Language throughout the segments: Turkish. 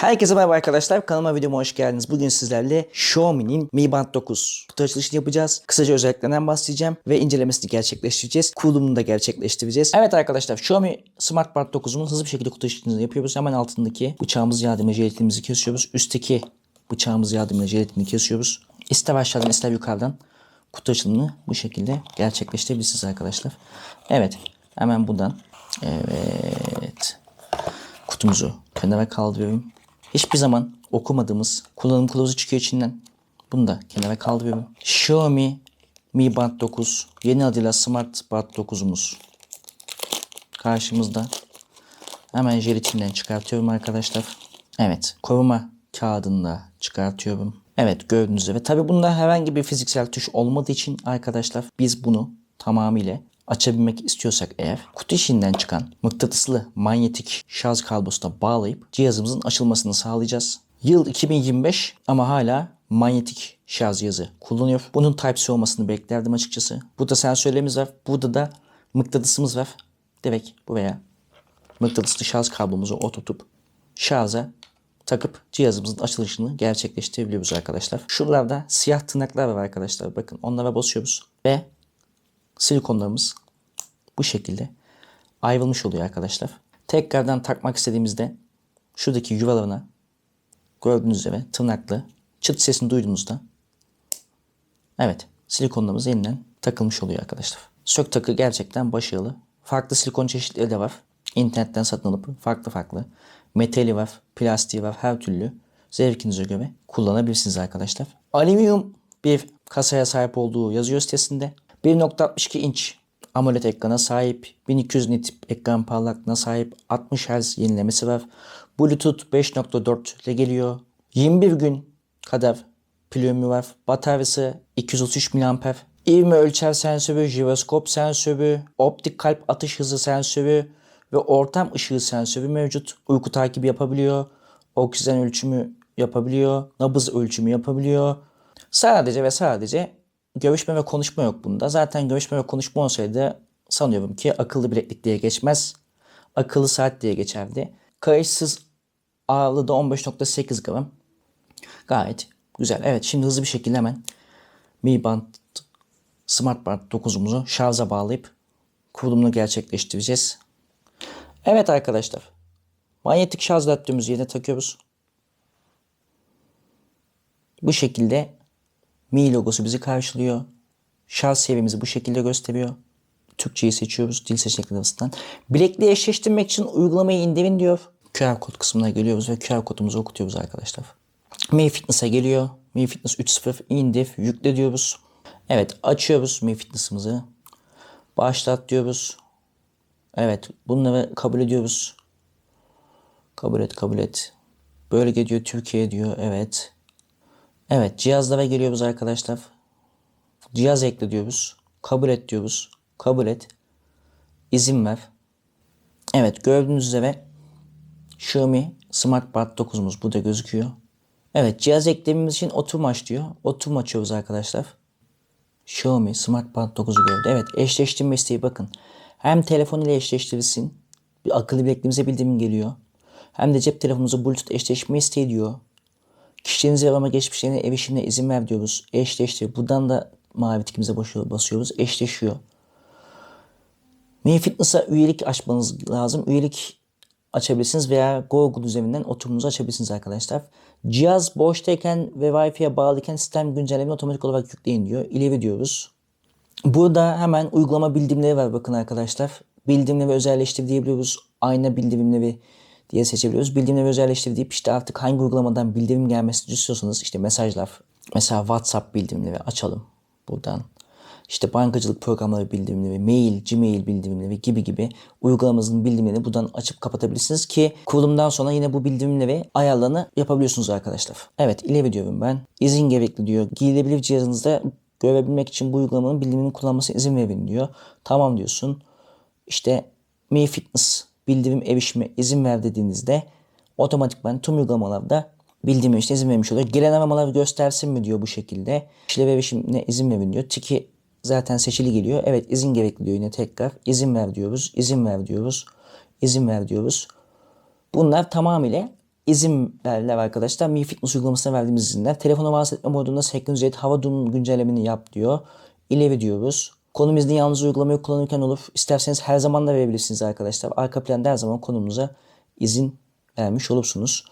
Herkese merhaba arkadaşlar. Kanalıma videoma hoş geldiniz. Bugün sizlerle Xiaomi'nin Mi Band 9 kutu açılışını yapacağız. Kısaca özelliklerinden bahsedeceğim ve incelemesini gerçekleştireceğiz. Kurulumunu da gerçekleştireceğiz. Evet arkadaşlar Xiaomi Smart Band 9'un hızlı bir şekilde kutu açılışını yapıyoruz. Hemen altındaki bıçağımız yardımıyla jelatinimizi kesiyoruz. Üstteki bıçağımız yardımıyla jelatinini kesiyoruz. İster aşağıdan ister yukarıdan kutu açılımını bu şekilde gerçekleştirebilirsiniz arkadaşlar. Evet hemen buradan evet kutumuzu kenara kaldırıyorum. Hiçbir zaman okumadığımız kullanım kılavuzu çıkıyor içinden. Bunu da kenara kaldırıyorum. Xiaomi Mi Band 9 yeni adıyla Smart Band 9'umuz karşımızda. Hemen jelatinden çıkartıyorum arkadaşlar. Evet koruma kağıdını çıkartıyorum. Evet gördüğünüz üzere. Tabi bunda herhangi bir fiziksel tuş olmadığı için arkadaşlar biz bunu tamamıyla açabilmek istiyorsak eğer kutu içinden çıkan mıknatıslı manyetik şarj kablosuna bağlayıp cihazımızın açılmasını sağlayacağız. Yıl 2025 ama hala manyetik şarj cihazı kullanıyor. Bunun Type-C olmasını beklerdim açıkçası. Burada sensörlerimiz var. Burada da mıknatısımız var. Direkt buraya mıknatıslı şarj kablomuzu oturtup şarja takıp cihazımızın açılışını gerçekleştirebiliyoruz arkadaşlar. Şuralarda siyah tırnaklar var arkadaşlar. Bakın onlara basıyoruz ve silikonlarımız bu şekilde ayrılmış oluyor arkadaşlar. Tekrardan takmak istediğimizde şuradaki yuvalarına gördüğünüz üzere tırnaklı çıt sesini duyduğunuzda evet silikonlarımız yeniden takılmış oluyor arkadaşlar. Sök takı gerçekten başarılı. Farklı silikon çeşitleri de var. İnternetten satın alıp farklı farklı. Metali var, plastiği var, her türlü zevkinize göre kullanabilirsiniz arkadaşlar. Alüminyum bir kasaya sahip olduğu yazıyor sitesinde. 1.62 inç AMOLED ekrana sahip, 1200 nit ekran parlaklığına sahip, 60 Hz yenilemesi var. Bluetooth 5.4 ile geliyor. 21 gün kadar pil ömrü var. Bataryası 233 mAh. İvme ölçer sensörü, jiroskop sensörü, optik kalp atış hızı sensörü ve ortam ışığı sensörü mevcut. Uyku takibi yapabiliyor. Oksijen ölçümü yapabiliyor. Nabız ölçümü yapabiliyor. Sadece ve sadece görüşme ve konuşma yok bunda. Zaten görüşme ve konuşma olsaydı sanıyorum ki akıllı bileklik diye geçmez. Akıllı saat diye geçerdi. Kayıtsız ağırlığı da 15.8 gram. Gayet güzel. Evet şimdi hızlı bir şekilde hemen Mi Band Smart Band 9'umuzu şarja bağlayıp kurulumunu gerçekleştireceğiz. Evet arkadaşlar. Manyetik şarj adaptörümüzü yerine takıyoruz. Bu şekilde Mi logosu bizi karşılıyor. Şarj seviyemizi bu şekilde gösteriyor. Türkçeyi seçiyoruz dil seçenekleri arasından. Bilekliği eşleştirmek için uygulamayı indirin diyor. QR kod kısmına geliyoruz ve QR kodumuzu okutuyoruz arkadaşlar. Mi Fitness'a geliyor. Mi Fitness 3.0 indir, yükle diyoruz. Evet açıyoruz Mi Fitness'ımızı. Başlat diyoruz. Evet bunları kabul ediyoruz. Kabul et kabul et. Bölge diyor Türkiye diyor evet. Evet cihazlara geliyoruz arkadaşlar. Cihaz ekle diyoruz. Kabul et diyoruz. Kabul et. İzin ver. Evet gördüğünüz üzere Xiaomi Smart Band 9'umuz burada gözüküyor. Evet cihaz eklememiz için oturum aç diyor. Oturum açıyoruz arkadaşlar. Xiaomi Smart Band 9'u gördü. Evet eşleştirme isteği bakın. Hem telefon ile eşleştirilsin. Bir akıllı bilekliğimize bildirim geliyor. Hem de cep telefonunuza Bluetooth eşleşme isteği diyor. Kişilerinize arama geçmişlerine erişimine izin ver diyoruz. Eşleştir. Buradan da mavi tikimize basıyoruz. Eşleşiyor. Mi Fitness'a üyelik açmanız lazım. Üyelik açabilirsiniz veya Google üzerinden oturumunuzu açabilirsiniz arkadaşlar. Cihaz boştayken ve Wi-Fi'ye bağlıyken sistem güncelleme otomatik olarak yükleyin diyor. İleri diyoruz. Burada hemen uygulama bildirimleri var bakın arkadaşlar. Bildirimleri özelleştir diyebiliyoruz. Ayna bildirimleri diye seçebiliyoruz. Bildirimleri özelleştir işte artık hangi uygulamadan bildirim gelmesini istiyorsanız işte mesajlar. Mesela WhatsApp bildirimleri açalım buradan. İşte bankacılık programları bildirimleri, mail, gmail bildirimleri gibi gibi uygulamanızın bildirimlerini buradan açıp kapatabilirsiniz ki kurulumdan sonra yine bu bildirimleri ayarlarını yapabiliyorsunuz arkadaşlar. Evet ileri diyorum ben. İzin gerekli diyor. Giyilebilir cihazınızda görebilmek için bu uygulamanın bildirimini kullanmasına izin verin diyor. Tamam diyorsun. İşte Mi Fitness bildirim erişime izin ver dediğinizde otomatikman tüm uygulamalarda bildirim işte izin vermiş oluyor. Gelen aramaları göstersin mi diyor bu şekilde. İşlev erişimine izin verin diyor. Tiki zaten seçili geliyor. Evet izin gerekli diyor yine tekrar. İzin ver diyoruz. İzin ver diyoruz. İzin ver diyoruz. Bunlar tamamıyla izin verdiler arkadaşlar. Mi Fitness uygulamasına verdiğimiz izinler. Telefona bahsetme modunda et. Hava durum güncellemeni yap diyor. İleri diyoruz. Konum izni yalnız uygulamayı kullanırken olur. İsterseniz her zaman da verebilirsiniz arkadaşlar. Arka planda her zaman konumuza izin vermiş olursunuz.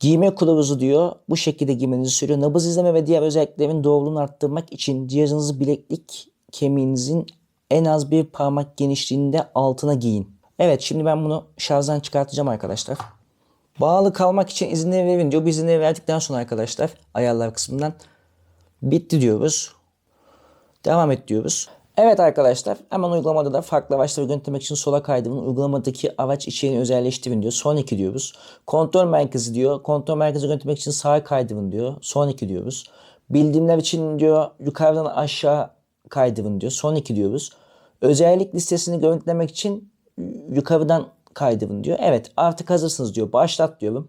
Giyme kılavuzu diyor. Bu şekilde giymenizi söylüyor. Nabız izleme ve diğer özelliklerin doğruluğunu arttırmak için cihazınızı bileklik kemiğinizin en az bir parmak genişliğinde altına giyin. Evet şimdi ben bunu şarjdan çıkartacağım arkadaşlar. Bağlı kalmak için izinleri verin diyor. Bu izinleri verdikten sonra arkadaşlar ayarlar kısmından bitti diyoruz. Devam et diyoruz. Evet arkadaşlar hemen uygulamada da farklı araçları yönetmek için sola kaydırın. Uygulamadaki araç içeriğini özelleştirin diyor. Son 2 diyoruz. Kontrol merkezi diyor. Kontrol merkezi yönetmek için sağa kaydırın diyor. Son 2 diyoruz. Bildirimler için diyor yukarıdan aşağı kaydırın diyor. Son 2 diyoruz. Özellik listesini görüntülemek için yukarıdan kaydırın diyor. Evet artık hazırsınız diyor. Başlat diyorum.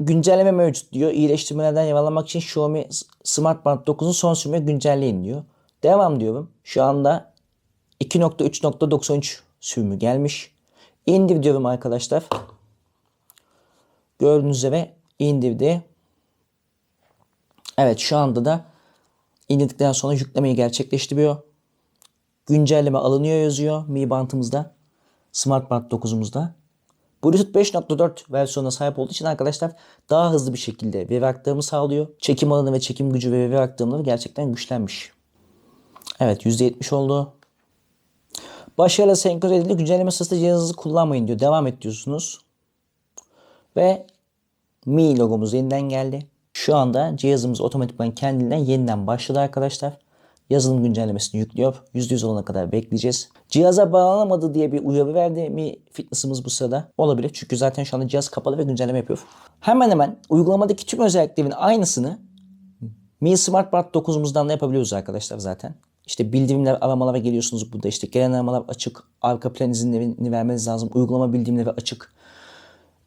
Güncelleme mevcut diyor. İyileştirmelerden yararlanmak için Xiaomi Smart Band 9'un son sürümü güncelleyin diyor. Devam diyorum. Şu anda 2.3.93 sürümü gelmiş. İndir diyorum arkadaşlar. Gördüğünüz üzere indirdi. Evet şu anda da indirdikten sonra yüklemeyi gerçekleştiriyor. Güncelleme alınıyor yazıyor Mi Band'ımızda. Smart Band 9'umuzda. Bluetooth 5.4 versiyonuna sahip olduğu için arkadaşlar daha hızlı bir şekilde veri aktarımı sağlıyor. Çekim alanı ve çekim gücü ve veri aktarımları gerçekten güçlenmiş. Evet %70 oldu. Başarılı senkronize edildi. Güncelleme sırasında cihazınızı kullanmayın diyor. Devam et diyorsunuz. Ve Mi logomuz yeniden geldi. Şu anda cihazımız otomatikman kendinden yeniden başladı arkadaşlar. Yazılım güncellemesini yüklüyor. %100 olana kadar bekleyeceğiz. Cihaza bağlanamadı diye bir uyarı verdi Mi Fitness'ımız bu sırada. Olabilir çünkü zaten şu anda cihaz kapalı ve güncelleme yapıyor. Hemen hemen uygulamadaki tüm özelliklerin aynısını Mi Smart Band 9'umuzdan da yapabiliyoruz arkadaşlar zaten. İşte bildirimler aramalara geliyorsunuz burada. İşte gelen aramalar açık. Arka plan izinlerini vermeniz lazım. Uygulama bildirimleri açık.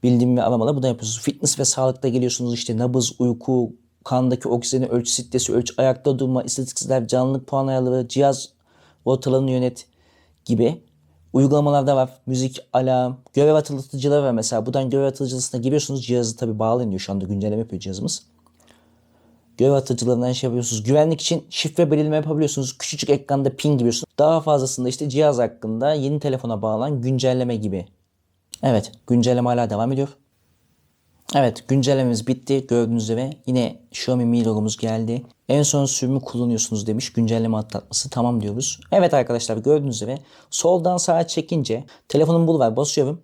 Bildirim ve aramalar burada yapıyorsunuz. Fitness ve sağlıkta geliyorsunuz. İşte nabız, uyku, kandaki oksijenin ölçü stresi, ölç, ayakta durma, istatistiksel canlılık puan ayarları, cihaz rotalarını yönet gibi uygulamalarda var. Müzik, alarm, görev hatırlatıcıları var mesela. Buradan görev hatırlatıcısına giriyorsunuz. Cihazı tabii bağlayın diyor. Şu anda güncelleme yapıyor cihazımız. Görev atıcılarından şey yapıyorsunuz. Güvenlik için şifre belirleme yapabiliyorsunuz. Küçücük ekranda ping giriyorsunuz. Daha fazlasında işte cihaz hakkında yeni telefona bağlanan güncelleme gibi. Evet güncelleme hala devam ediyor. Evet güncellememiz bitti. Gördüğünüz üzere yine Xiaomi Mi logomuz geldi. En son sürümü kullanıyorsunuz demiş. Güncelleme atlatması tamam diyoruz. Evet arkadaşlar gördüğünüz üzere soldan sağa çekince telefonun bul var basıyorum.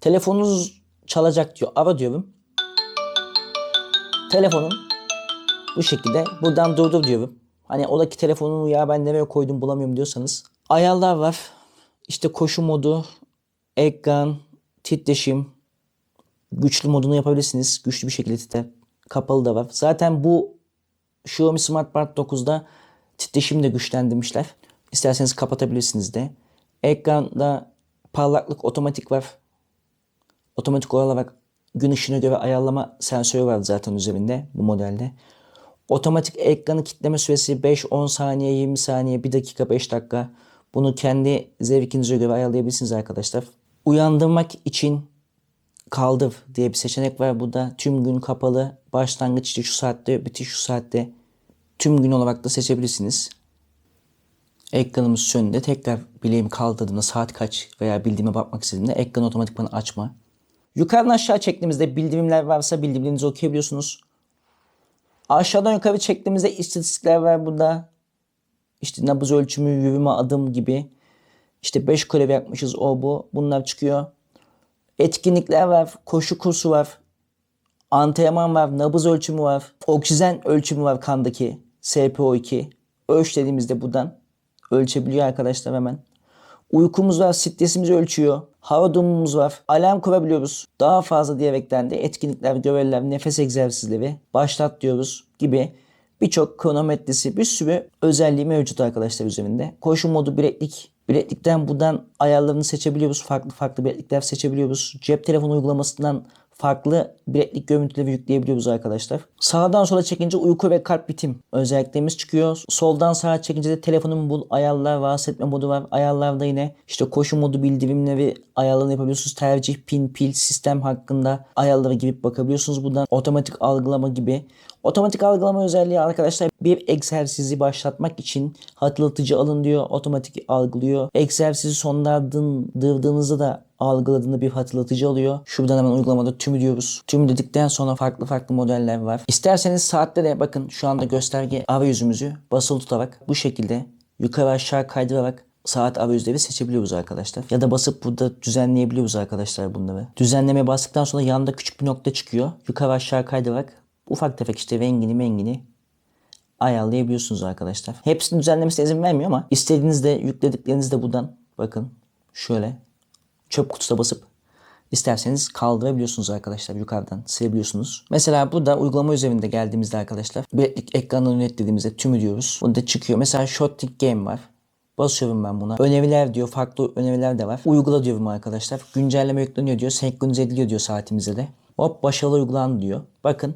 Telefonunuz çalacak diyor. Ara diyorum. Telefonun bu şekilde buradan durdur diyorum. Hani ola ki telefonunu ya ben nereye koydum bulamıyorum diyorsanız. Ayarlar var. İşte koşu modu, ekran, titreşim, güçlü modunu yapabilirsiniz. Güçlü bir şekilde titrer. Kapalı da var. Zaten bu Xiaomi Smart Band 9'da titreşimi de güçlendirmişler. İsterseniz kapatabilirsiniz de. Ekranda parlaklık otomatik var. Otomatik olarak gün ışığına göre ayarlama sensörü var zaten üzerinde bu modelde. Otomatik ekranı kitleme süresi 5-10 saniye, 20 saniye, 1 dakika, 5 dakika. Bunu kendi zevkinize göre ayarlayabilirsiniz arkadaşlar. Uyandırmak için kaldır diye bir seçenek var burada. Tüm gün kapalı. Başlangıç işte şu saatte, bitiş şu saatte. Tüm gün olarak da seçebilirsiniz. Ekranımız sönünde tekrar bileğimi kaldırdığımda saat kaç veya bildiğime bakmak istediğimde ekranı otomatikman açma. Yukarıdan aşağı çektiğimizde bildirimler varsa bildirimlerinizi okuyabiliyorsunuz. Aşağıdan yukarı çektiğimizde istatistikler var burada. İşte nabız ölçümü, yürüme adım gibi. İşte 5 kare yapmışız o bu. Bunlar çıkıyor. Etkinlikler var. Koşu kursu var. Antrenman var. Nabız ölçümü var. Oksijen ölçümü var kandaki. SPO2. Ölç dediğimizde buradan ölçebiliyor arkadaşlar hemen. Uykumuz var, stresimizi ölçüyor. Hava durumumuz var. Alarm kurabiliyoruz. Daha fazla diyerekten de etkinlikler, görevler, nefes egzersizleri başlat diyoruz gibi birçok kronometresi bir sürü özelliği mevcut arkadaşlar üzerinde. Koşu modu bileklik. Bileklikten buradan ayarlarını seçebiliyoruz. Farklı farklı bileklikler seçebiliyoruz. Cep telefonu uygulamasından farklı bileklik görüntüleri yükleyebiliyoruz arkadaşlar. Sağdan sola çekince uyku ve kalp ritim özelliklerimiz çıkıyor. Soldan sağa çekince de telefonun bul ayarlar, rahatsız modu var. Ayarlarda yine işte koşu modu bildirimleri ayarlarını yapabiliyorsunuz. Tercih, pin, pil, sistem hakkında ayarlara girip bakabiliyorsunuz. Buradan otomatik algılama gibi. Otomatik algılama özelliği arkadaşlar bir egzersizi başlatmak için hatırlatıcı alın diyor. Otomatik algılıyor. Egzersizi sonlandırdığınızda da algıladığında bir hatırlatıcı alıyor. Şuradan hemen uygulamada tümü diyoruz. Tümü dedikten sonra farklı farklı modeller var. İsterseniz saatte de bakın şu anda gösterge arayüzümüzü basılı tutarak bu şekilde yukarı aşağı kaydırarak saat arayüzleri seçebiliyoruz arkadaşlar. Ya da basıp burada düzenleyebiliyoruz arkadaşlar bunları. Düzenleme bastıktan sonra yanında küçük bir nokta çıkıyor. Yukarı aşağı kaydırarak ufak tefek işte rengini mengini ayarlayabiliyorsunuz arkadaşlar. Hepsini düzenlemesine izin vermiyor ama istediğinizde yüklediklerinizi de buradan bakın şöyle çöp kutusuna basıp isterseniz kaldırabiliyorsunuz arkadaşlar yukarıdan silebiliyorsunuz. Mesela burada uygulama üzerinde geldiğimizde arkadaşlar bileklik ekranını yönetlediğimizde tümü diyoruz. Burada çıkıyor. Mesela Shortcut Game var. Basıyorum ben buna. Öneriler diyor. Farklı öneriler de var. Uygula diyorum arkadaşlar. Güncelleme yükleniyor diyor. Senkronize ediliyor diyor saatimize de. Hop başarılı uygulandı diyor. Bakın.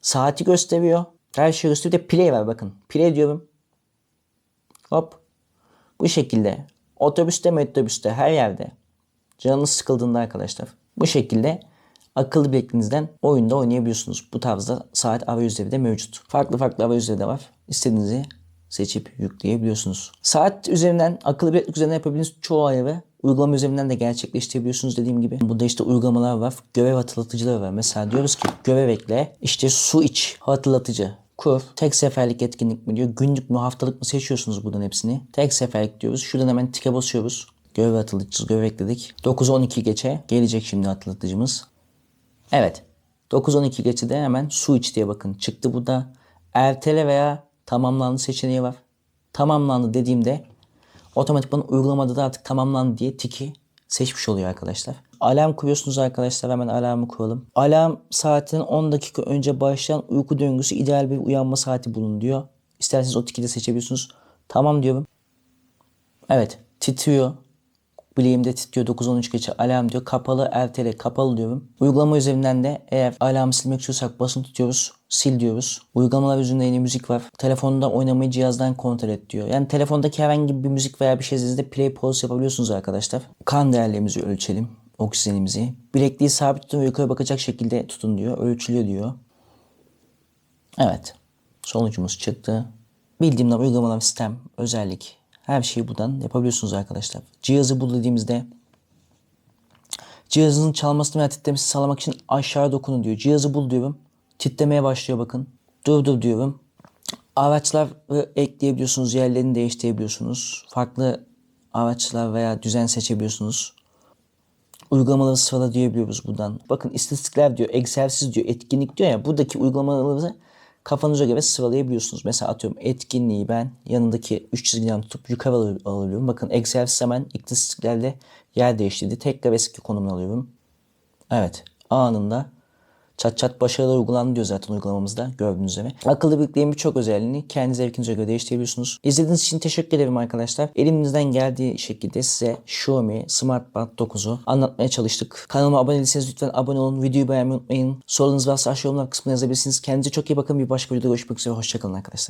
Saati gösteriyor. Her şey gösteriyor. Bir de play var bakın. Play diyorum. Hop. Bu şekilde. Otobüste metrobüste her yerde. Canınız sıkıldığında arkadaşlar. Bu şekilde akıllı bilekliğinizden oyunda oynayabiliyorsunuz. Bu tarzda saat arayüzleri de mevcut. Farklı farklı arayüzleri de var. İstediğinizi seçip yükleyebiliyorsunuz. Saat üzerinden, akıllı bileklik üzerinden yapabildiğiniz çoğu ayarı uygulama üzerinden de gerçekleştirebiliyorsunuz dediğim gibi. Burada işte uygulamalar var. Görev hatırlatıcıları var. Mesela diyoruz ki görev ekle. işte su iç hatırlatıcı. Kur. Tek seferlik etkinlik mi diyor. Günlük mü haftalık mı seçiyorsunuz buradan hepsini. Tek seferlik diyoruz. Şuradan hemen tike basıyoruz. Görev hatırlatıcısı görev ekledik. 9-12 geçe gelecek şimdi hatırlatıcımız. Evet. 9-12 geçide hemen su iç diye bakın. Çıktı burada. Ertele veya tamamlandı seçeneği var. Tamamlandı dediğimde otomatikman uygulamada da artık tamamlandı diye tiki seçmiş oluyor arkadaşlar. Alarm kuruyorsunuz arkadaşlar. Hemen alarmı kuralım. Alarm saatinin 10 dakika önce başlayan uyku döngüsü ideal bir uyanma saati bulun diyor. İsterseniz o tiki de seçebiliyorsunuz. Tamam diyorum. Evet titriyor. Bileğimde titriyor 9-13 geçe alarm diyor. Kapalı ertele kapalı diyorum. Uygulama üzerinden de eğer alarmı silmek istiyorsak basın tutuyoruz. Sil diyoruz. Uygulamalar üzerinde yine müzik var. Telefonda oynamayı cihazdan kontrol et diyor. Yani telefondaki herhangi bir müzik veya bir şey sesinde play pause yapabiliyorsunuz arkadaşlar. Kan değerlerimizi ölçelim. Oksijenimizi. Bilekliği sabit tutun ve yukarı bakacak şekilde tutun diyor. Ölçülüyor diyor. Evet. Sonucumuz çıktı. Bildiğimler uygulamalar sistem, özellik her şeyi buradan yapabiliyorsunuz arkadaşlar. Cihazı bul dediğimizde cihazınızın çalmasını veya titremesini sağlamak için aşağı dokunun diyor. Cihazı bul diyorum. Titremeye başlıyor bakın. Dur dur diyorum. Araçları ekleyebiliyorsunuz. Yerlerini değiştirebiliyorsunuz. Farklı araçlar veya düzen seçebiliyorsunuz. Uygulamaları sırala diyebiliyoruz buradan. Bakın istatistikler diyor, egzersiz diyor, etkinlik diyor ya. Buradaki uygulamaları kafanıza göre sıralayabiliyorsunuz. Mesela atıyorum etkinliği ben yanındaki 3 çizgiden tutup yukarı al- alıyorum. Bakın egzersiz hemen istatistiklerle yer değiştirdi. Tekrar eski konumunu alıyorum. Evet anında çat çat başarılı uygulandı diyor zaten uygulamamızda gördüğünüz üzere. Akıllı bilekliğin birçok özelliğini kendi zevkinize göre değiştirebiliyorsunuz. İzlediğiniz için teşekkür ederim arkadaşlar. Elimizden geldiği şekilde size Xiaomi Smart Band 9'u anlatmaya çalıştık. Kanalıma abone değilseniz lütfen abone olun. Videoyu beğenmeyi unutmayın. Sorunuz varsa aşağı yorumlar kısmına yazabilirsiniz. Kendinize çok iyi bakın. Bir başka videoda görüşmek üzere. Hoşçakalın arkadaşlar.